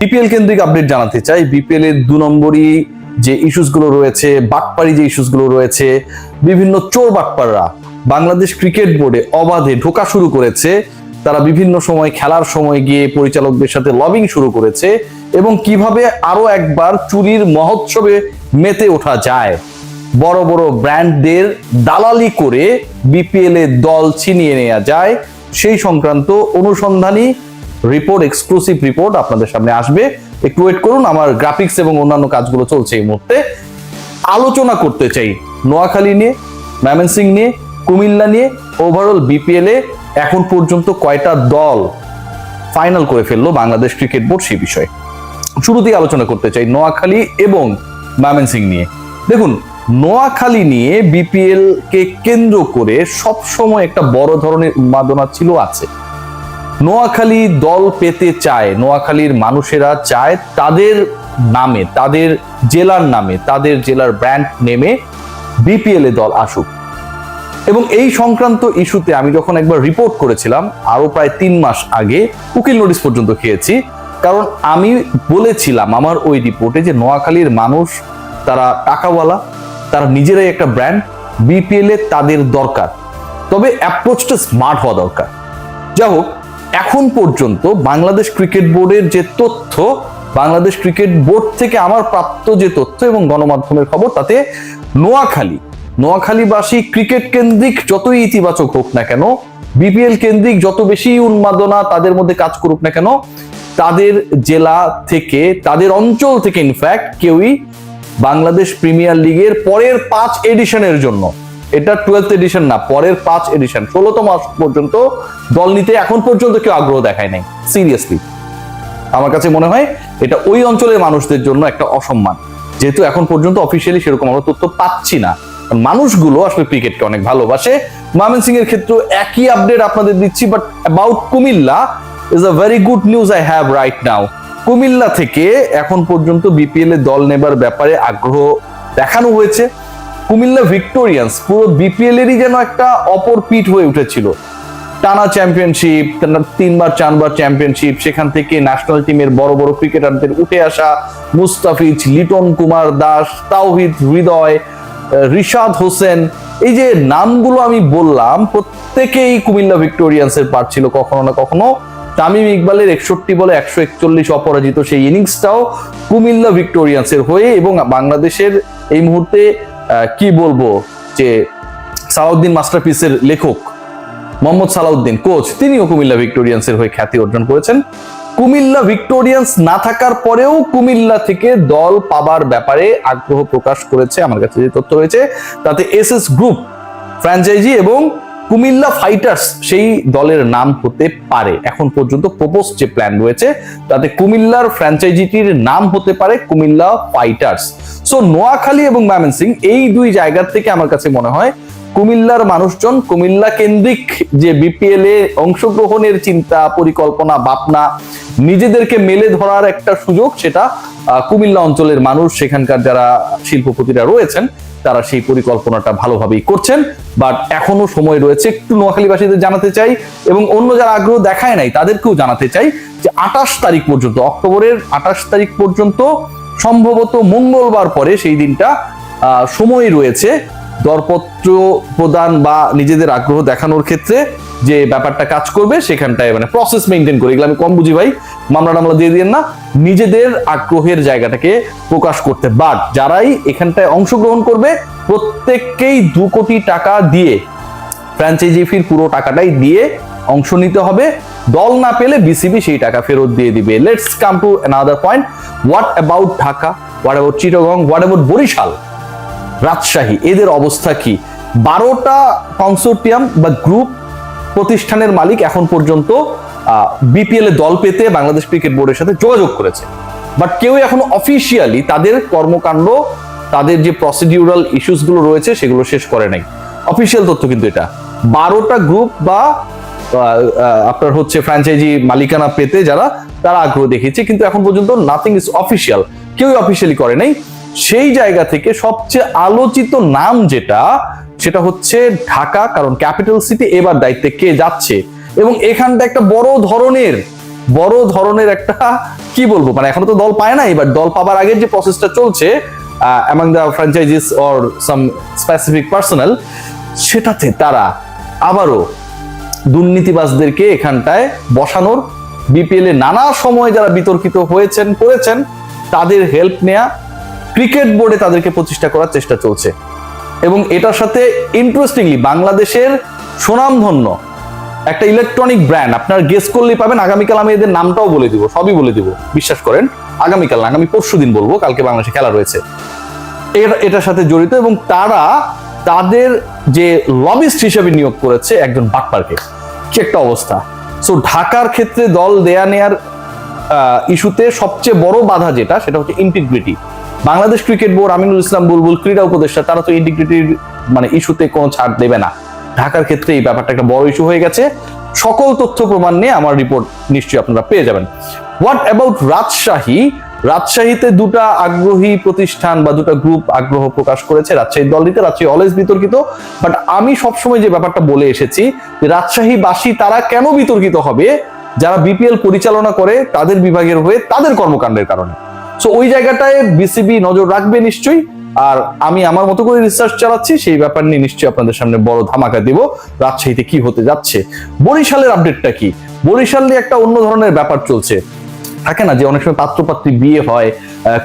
BPL কেন্দ্রিক update জানাতে চাই। বিপিএল এর দু নম্বরই যে ইস্যুসগুলো রয়েছে, বাটপাড়ি যে ইস্যুসগুলো রয়েছে, বিভিন্ন চোর বাটপাররা বাংলাদেশ ক্রিকেট বোর্ডে অবাধে ঢোকা শুরু করেছে। তারা বিভিন্ন সময় খেলার সময় গিয়ে পরিচালকদের সাথে লবিং শুরু করেছে এবং কীভাবে আরও একবার চুরির মহোৎসবে মেতে ওঠা যায়। বড় বড় ব্র্যান্ডদের দালালি করে বিপিএল এর দল ছিনিয়ে নেওয়া যায়। সেই সংক্রান্ত অনুসন্ধানী রিপোর্ট এক্সক্লুসিভ রিপোর্ট আপনাদের সামনে আসবে। একটু ওয়েট করুন, আমার গ্রাফিক্স এবং অন্যান্য কাজগুলো চলছে এই মুহূর্তে। আলোচনা করতে চাই নোয়াখালী নিয়ে, ময়মনসিং নিয়ে, কুমিল্লা নিয়ে ওভারঅল বিপিএল এ এখন পর্যন্ত কয়টা দল ফাইনাল করে ফেলল বাংলাদেশ ক্রিকেট বোর্ড সেই বিষয়ে। শুরুতেই আলোচনা করতে চাই নোয়াখালী এবং ময়মনসিং নিয়ে। দেখুন, নোয়াখালী নিয়ে বিপিএল কে কেন্দ্র করে সবসময় একটা বড় ধরনের উন্মাদনা ছিল আছে। নোয়াখালী দল পেতে চায়, নোয়াখালীর মানুষেরা চায় তাদের নামে, তাদের জেলার নামে, তাদের জেলার ব্র্যান্ড নেমে বিপিএল এ দল আসুক। এবং এই সংক্রান্ত ইস্যুতে আমি যখন একবার রিপোর্ট করেছিলাম আরও প্রায় তিন মাস আগে উকিল নোটিশ পর্যন্ত খেয়েছি। কারণ আমি বলেছিলাম আমার ওই রিপোর্টে যে নোয়াখালীর মানুষ তারা টাকাওয়ালা, তারা নিজেরাই একটা ব্র্যান্ড বিপিএল এ তাদের দরকার। তবে অ্যাপ্রোচটা স্মার্ট হওয়া দরকার। যা হোক এখন পর্যন্ত বাংলাদেশ ক্রিকেট বোর্ডের যে তথ্য, বাংলাদেশ ক্রিকেট বোর্ড থেকে আমার প্রাপ্ত যে তথ্য এবং গণমাধ্যমের খবর, তাতে নোয়াখালী, নোয়াখালীবাসী ক্রিকেট কেন্দ্রিক যতই ইতিবাচক হোক না কেন, বিপিএল কেন্দ্রিক যত বেশি উন্মাদনা তাদের মধ্যে কাজ করুক না কেন, তাদের জেলা থেকে, তাদের অঞ্চল থেকে ইনফ্যাক্ট কেউই বাংলাদেশ প্রিমিয়ার লিগের পরের পাঁচ এডিশনের জন্য এটা টুয়েলথ এডিশন না, পরের পাঁচ এডিশন ষোলোতম পর্যন্ত দল নিতে এখন পর্যন্ত কেউ আগ্রহ দেখায় নাই সিরিয়াসলি আমার কাছে মনে হয় এটা ওই অঞ্চলের মানুষদের জন্য একটা অসম্মান। যেহেতু এখন পর্যন্ত অফিসিয়ালি সেরকম আমরা তথ্য পাচ্ছি না। মানুষগুলো আসলে ক্রিকেটকে অনেক ভালোবাসে। মামেন সিং এর ক্ষেত্রে একই আপডেট আপনাদের দিচ্ছি but about Comilla is a very good news I have right now Comilla থেকে এখন পর্যন্ত বিপিএল এ দল নেবার ব্যাপারে আগ্রহ দেখানো হয়েছে। কুমিল্লা ভিক্টোরিয়ান্স পুরো বিপিএল এরই যেন একটা অপর পিঠ হয়ে উঠেছিল। টানা চ্যাম্পিয়নশিপ তিনবার, চারবার চ্যাম্পিয়নশিপ সেখান থেকে ন্যাশনাল টিমের বড় বড় ক্রিকেটারদের উঠে আসা মুস্তাফিজ, লিটন কুমার দাস, তাওহিদ হৃদয় রিশাদ হোসেন। এই যে নামগুলো আমি বললাম, প্রত্যেকেই কুমিল্লা ভিক্টোরিয়ান্সের পার্ট ছিল কখনো না কখনো। তামিম ইকবালের একষট্টি বলে একশো একচল্লিশ অপরাজিত সেই ইনিংসটাও কুমিল্লা ভিক্টোরিয়ান্সের হয়ে এবং বাংলাদেশের এই মুহূর্তে কি বলব যে সালাউদ্দিন মাস্টারপিসের লেখক মোহাম্মদ সালাউদ্দিন, কোচ, তিনিও কুমিল্লা ভিক্টোরিয়ান্সের হয়ে খ্যাতি অর্জন করেছেন। কুমিল্লা ভিক্টোরিয়ান্স না থাকার পরেও কুমিল্লা থেকে দল পাবার ব্যাপারে আগ্রহ প্রকাশ করেছে, আমার কাছে যে তথ্য রয়েছে, তাতে এস এস গ্রুপ, ফ্র্যাঞ্চাইজি এবং কুমিল্লা ফাইটার্স সেই দলের নাম হতে পারে। এখন পর্যন্ত প্রপোজ যে প্ল্যান রয়েছে, তাতে কুমিল্লার ফ্র্যাঞ্চাইজিটির নাম হতে পারে কুমিল্লা ফাইটার্স। সো নোয়াখালী এবং ময়মনসিং এই দুই জায়গার থেকে আমার কাছে মনে হয় কুমিল্লার মানুষজন, কুমিল্লা কেন্দ্রিক যে বিপিএল এ অংশগ্রহণের চিন্তা, পরিকল্পনা, ভাবনা, নিজেদেরকে মেলে ধরার একটা সুযোগ, সেটা কুমিল্লা অঞ্চলের মানুষ, সেখানকার যারা শিল্পপতিরা রয়েছেন, তারা সেই পরিকল্পনাটা ভালোভাবেই করছেন। বাট এখনও সময় রয়েছে, একটু নোয়াখালীবাসীদের জানাতে চাই, এবং অন্য যারা আগ্রহ দেখায় নাই, তাদেরকেও জানাতে চাই যে আঠাশ তারিখ পর্যন্ত, অক্টোবরের আঠাশ তারিখ পর্যন্ত, সম্ভবত মঙ্গলবার পরে সেই দিনটা সময় রয়েছে। দরপত্র প্রদান বা নিজেদের আগ্রহ দেখানোর ক্ষেত্রে যে ব্যাপারটা কাজ করবে সেখানটায় মানে প্রসেস মেনটেন করে। এগুলো আমি কম বুঝি ভাই মামলা টামলা দিয়ে দিন না। নিজেদের আগ্রহের জায়গাটাকে প্রকাশ করতে বাট যারাই এখানটায় অংশগ্রহণ করবে, প্রত্যেককেই দু কোটি টাকা দিয়ে ফ্র্যাঞ্চাইজি ফির পুরো টাকাটাই দিয়ে অংশ নিতে হবে। দল না পেলে বিসিবি সেই টাকা ফেরত দিয়ে দিবে। Let's come to another point what about Dhaka what about Chittagong what about Barisal? Rajshahi. এদের অবস্থা কি? বারোটা কনসোর্টিয়াম বা গ্রুপ প্রতিষ্ঠানের মালিক এখন পর্যন্ত বিপিএল এ দল পেতে বাংলাদেশ ক্রিকেট বোর্ডের সাথে যোগাযোগ করেছে। বাট কেউ এখনও অফিসিয়ালি তাদের কর্মকাণ্ড, তাদের যে প্রসিডিউরাল ইস্যুসগুলো রয়েছে সেগুলো শেষ করে নাই। অফিসিয়াল তথ্য কিন্তু এটা। বারোটা গ্রুপ বা আপনার হচ্ছে ফ্র্যাঞ্চাইজি মালিকানা পেতে যারা, তারা আগ্রহ দেখিয়েছে, কিন্তু এখন পর্যন্ত নাথিং ইজ অফিসিয়াল কেউই অফিসিয়ালি করে নাই। সেই জায়গা থেকে সবচেয়ে আলোচিত নাম যেটা, সেটা হচ্ছে ঢাকা, কারণ ক্যাপিটাল সিটি এবার দায়িত্বে কে যাচ্ছে? এবং এখানটা একটা বড় ধরনের বড় ধরনের একটা, কি বলব মানে এখনও তো দল পায় না এবার দল পাবার আগের যে প্রসেসটা চলছে among the franchises or some specific personal সেটাতে তারা আবারও দুর্নীতিবাজদেরকে এখানটায় বসানোর বিপিএল এ নানা সময় যারা বিতর্কিত হয়েছেন, করেছেন, তাদের হেল্প নেয়া ক্রিকেট বোর্ডে তাদেরকে প্রতিষ্ঠা করার চেষ্টা চলছে। এবং এটার সাথে ইন্টারেস্টিংলি বাংলাদেশের সুনামধন্য একটা ইলেকট্রনিক ব্র্যান্ড আপনার গেস করলেই পাবেন, আগামীকাল আমি এদের নামটাও বলে দিব, সবই বলে দিব, বিশ্বাস করেন। আগামীকাল আগামী পরশু দিন বলব, কালকে বাংলাদেশে খেলা রয়েছে। এটার সাথে জড়িত এবং তারা তাদের যে লবিস্ট হিসেবে নিয়োগ করেছে একজন বাটপারকে। কি একটা অবস্থা। সো ঢাকার ক্ষেত্রে দল দেয়া নেয়ার ইস্যুতে সবচেয়ে বড় বাধা যেটা, সেটা হচ্ছে integrity Bangladesh cricket board Aminul Islam Bulbul ক্রীড়া উপদেষ্টা, তারা তো ইন্টিগ্রিটির মানে ইস্যুতে কোনো ছাড় দেবে না। ঢাকার ক্ষেত্রে এই ব্যাপারটা একটা বড় ইস্যু হয়ে গেছে। সকল তথ্য প্রমাণ নিয়ে আমার রিপোর্ট নিশ্চয়ই আপনারা পেয়ে যাবেন। What about Rajshahi? রাজশাহীতে দুটা আগ্রহী প্রতিষ্ঠান বা দুটা গ্রুপ আগ্রহ প্রকাশ করেছে। রাজশাহী দলটিতে, রাজশাহী অলওয়েজ বিতর্কিত। বাট আমি সবসময় যে ব্যাপারটা বলে এসেছি রাজশাহীবাসী তারা কেন বিতর্কিত হবে? যারা বিপিএল পরিচালনা করে, তাদের বিভাগের হয়ে তাদের কর্মকাণ্ডের কারণে। সো ওই জায়গাটায় বিসিবি নজর রাখবে নিশ্চয়ই। আর আমি আমার মতো করে রিসার্চ চালাচ্ছি, সেই ব্যাপার নিয়ে নিশ্চয়ই আপনাদের সামনে বড় ধামাকা দিব। রাজশাহীতে কি হতে যাচ্ছে? বরিশালের আপডেটটা কি? বরিশাল নিয়ে একটা অন্য ধরনের ব্যাপার চলছে। থাকে না যে, অনেক সময় পাত্রপাত্রী বিয়ে হয়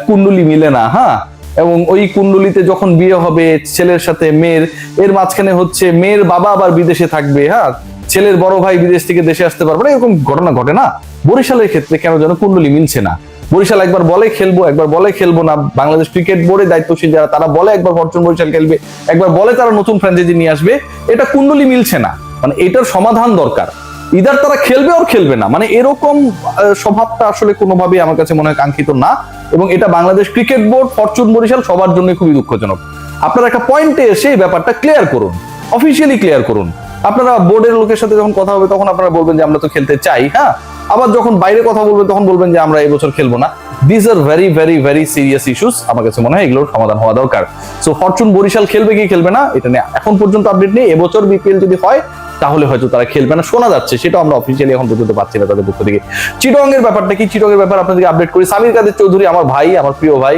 কুণ্ডলি মিলে না হ্যাঁ? এবং ওই কুণ্ডলিতে যখন বিয়ে হবে, ছেলের সাথে মেয়ের, এর মাঝখানে হচ্ছে মেয়ের বাবা আবার বিদেশে থাকবে হ্যাঁ? ছেলের বড় ভাই বিদেশ থেকে দেশে আসতে পারবে এরকম ঘটনা ঘটে না। বরিশালের ক্ষেত্রে কেন যেন কুণ্ডলি মিলছে না। বরিশাল একবার বলে খেলব, একবার বলে খেলব না। বাংলাদেশ ক্রিকেট বোর্ডে দায়িত্বশীল যারা, তারা বলে একবার ফরচুন বরিশাল খেলবে, একবার বলে তারা নতুন ফ্র্যাঞ্চাইজি নিয়ে আসবে। এটা কুণ্ডলি মিলছে না। মানে এটার সমাধান দরকার। ইদার তারা খেলবে আর খেলবে না। মানে এরকম স্বভাবটা আসলে কোনোভাবেই আমার কাছে মনে হয় কাঙ্ক্ষিত না। এবং এটা Bangladesh cricket board, fortune Barishal সবার জন্য খুবই দুঃখজনক। আপনারা একটা পয়েন্টে এসে এই ব্যাপারটা ক্লিয়ার করুন। অফিসিয়ালি ক্লিয়ার করুন। আপনারা বোর্ডের লোকের সাথে যখন কথা হবে, তখন আপনারা বলবেন যে আমরা তো খেলতে চাই হ্যাঁ? আবার যখন বাইরে কথা বলবেন, তখন বলবেন যে আমরা এবছর খেলব না। This are very very very serious issues আমার কাছে মনে হয় এগুলোর সমাধান হওয়া দরকার। সো ফরচুন বরিশাল খেলবে কি খেলবে না, এটা নিয়ে এখন পর্যন্ত আপডেট নেই। এবছর বিপিএল যদি হয়, তাহলে হয়তো তারা খেলবে না। শোনা যাচ্ছে সেটা আমরা অফিসিয়ালি এখন পর্যন্ত পাচ্ছি না তাদের পক্ষ থেকে। চিটং এর ব্যাপারটা কি? চিটং এর ব্যাপার আপনাদেরকে আপডেট করি। সামির কাদের চৌধুরী আমার ভাই, আমার প্রিয় ভাই।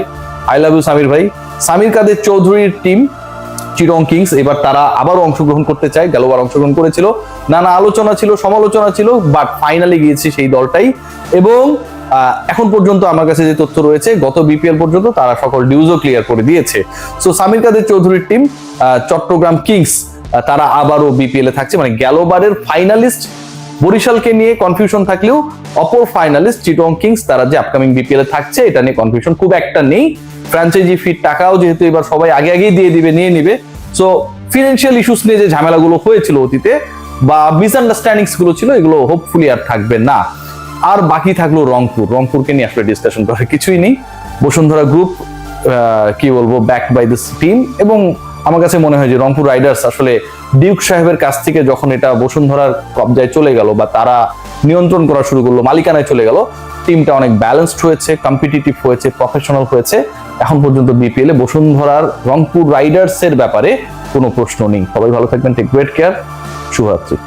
আই লাভ ইউ সামির ভাই। সামির কাদের চৌধুরীর টিম চিরং কিংস, এবার তারা আবারও অংশগ্রহণ করতে চায়। গেলবার অংশগ্রহণ করেছিল। নানা আলোচনা ছিল, সমালোচনা ছিল বাট ফাইনালি গিয়েছে সেই দলটাই। এবং এখন পর্যন্ত আমার কাছে যে তথ্য রয়েছে, গত বিপিএল পর্যন্ত তারা সকল ডিউজও ক্লিয়ার করে দিয়েছে। সো সামির কাদের চৌধুরীর টিম চট্টগ্রাম কিংস তারা আবারও বিপিএল এ থাকছে। মানে গেলবারের ফাইনালিস্ট বরিশালকে নিয়ে কনফিউশন থাকলেও অপর ফাইনালিস্ট চিটং কিংস, তারা যে আপকামিং বিপিএল এ থাকছে, এটা নিয়ে কনফিউশন খুব একটা নেই। ফ্র্যাঞ্চাইজি ফিট টাকাও যেহেতু এবার সবাই আগে আগেই দিয়ে দিবে, নিয়ে নিবে। সো ফিনান্সিয়াল ইস্যুস নিয়ে যে ঝামেলাগুলো হয়েছিল অতীতে বা মিসআন্ডারস্ট্যান্ডিংসগুলো ছিল, এগুলো হোপফুলি আর থাকবে না। আর বাকি থাকল রংপুর। রংপুরকে নিয়ে আসলে ডিসকাশন করার কিছুই নেই। বসুন্ধরা গ্রুপ কি বলব ব্যাক বাই দিস টিম এবং আমার কাছে মনে হয় যে রংপুর রাইডার্স আসলে ডিউক সাহেবের কাছ থেকে যখন এটা বসুন্ধরার কবজায় চলে গেল বা তারা নিয়ন্ত্রণ করা শুরু করল, মালিকানায় চলে গেল টিমটা অনেক ব্যালেন্সড হয়েছে কম্পিটিটিভ হয়েছে প্রফেশনাল হয়েছে। এখন পর্যন্ত বিপিএলে বসুন্ধরার রংপুর রাইডার্সের ব্যাপারে কোনো প্রশ্ন নেই। সবাই ভালো থাকবেন টেক গ্রেট কেয়ার শুভরাত্রি।